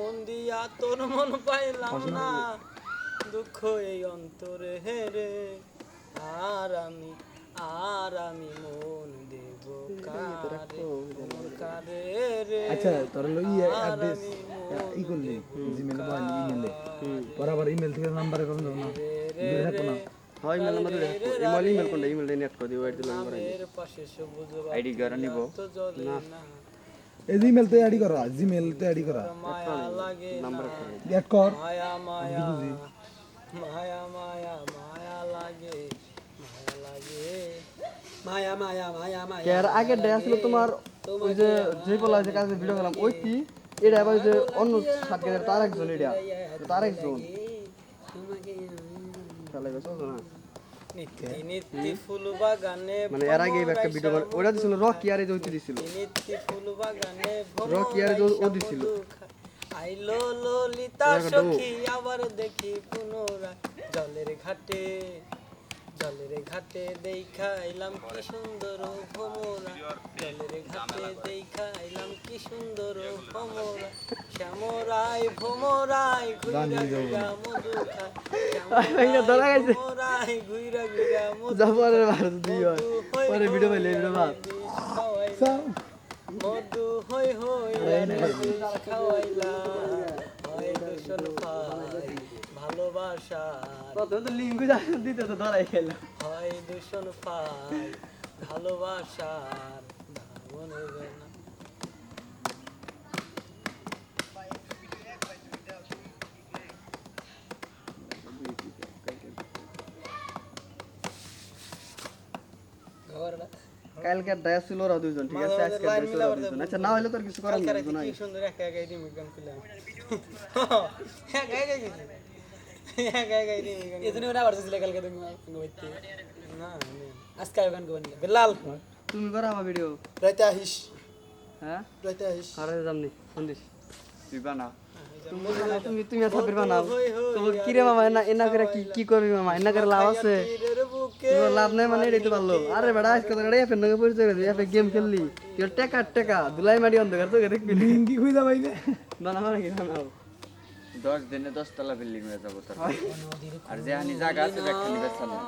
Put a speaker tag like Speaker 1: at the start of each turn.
Speaker 1: Phone দিয়া তোর মন পাইলাম না দুঃখ এই অন্তরে হেরে আর আমি আর আমি মন দেব কারে রে
Speaker 2: আচ্ছা তোর ইয়ে অ্যাড্রেস ই করলি জিমেল বা ইমেলে বরাবর ইমেল থেকে নাম্বার করুন না দূরে থাকো না
Speaker 3: হয় ইমেল নাম্বার ইমেল ইমেল কোনটা ইমেল নেট করে দিও আইডি নাম্বার
Speaker 1: পাশে সবুজ
Speaker 4: আইডি করে নিব
Speaker 1: না
Speaker 2: এই জিমেল তো অ্যাডি করা জিমেল তো অ্যাডি করা। অ্যাড কর।
Speaker 1: মায়া মায়া মায়া মায়া মায়া লাগে মায়া মায়া মায়া মায়া
Speaker 3: এর আগে ডে ছিল ওই যে যে বলা যে কাজে ভিডিও করলাম ওই কি? এটা যে অন্য সাতকের তার একজন এটা, তার একজন। না।
Speaker 1: ফুল বাগানে
Speaker 3: মানে এর আগে একটা ভিডিও ওটা দিছিল রকি আর যে ওইটি দিছিল
Speaker 1: নিত্যি ফুল বাগানে
Speaker 3: রকি আর যে ও দিছিল।
Speaker 1: আইলো ললিতা সখী আবার দেখি পুনরায়। জলের ঘাটে জলের ঘাটে দেখা এলাম কি সুন্দর ভমরা। জলের ঘাটে দেখা এলাম কি সুন্দর ভমরা। শ্যামরাই ভমরাই ঘুইরা ঘুইরা মধু খায়
Speaker 3: ধরা গেছে।
Speaker 1: ভমরাই ঘুইরা ঘুইরা মধু
Speaker 3: জাপানের ভারত দুই হয়। পরে ভিডিও পাইলে ভিডিও বাদ।
Speaker 1: মধু হই হই খাওয়াইলা দূষণ পাই ভালোবাসা।
Speaker 3: প্রথমে তো লিঙ্ক দিতে তো ধরাই খেলাম
Speaker 1: হয় দূষণ পাই ভালোবাসার
Speaker 3: কালকে ড্রেস ছিল ওরা দুইজন ঠিক আছে? আজকে ড্রেস ছিল ওরা দুইজন। আচ্ছা না হলে তোর কিছু করার নেই নাই
Speaker 1: কি সুন্দর একা একাই রিমিক গান খুলে একা একাই গেছি একা একাই গান
Speaker 5: এজন্য ওরা বাড়তেছিল কালকে তুমি বইতে?
Speaker 1: না
Speaker 5: আজকে গান গাবেন বেলাল
Speaker 3: তুমি করো আমার ভিডিও
Speaker 5: রাইতে আহিস।
Speaker 3: হ্যাঁ?
Speaker 5: রাইতে আহিস।
Speaker 3: আরে জামনি সন্দেশ
Speaker 4: তুই বানা
Speaker 3: তুমি তুমি তুমি আর সাবির বানাও। তোমার কি রে মামা এনা এনা করে কি কি করবি মামা? এনা করে লাভ আছে। লাভ নাই মানে এটাই তো পারল। আরে বেড়া আজকে তো এটাই ফের নগে পরিচয় করে এফে গেম খেললি। তুই টেকা টেকা দুলাই মারি অন্ধকার তোকে দেখবি।
Speaker 2: লিঙ্ক কি খুঁজে পাইবে?
Speaker 3: বানা মানে কি বানাও
Speaker 4: দশ দিনে দশতলা বিল্ডিং হয়ে যাব তোর। আর যে হানি জায়গা আছে ব্যাগখানি বেচার না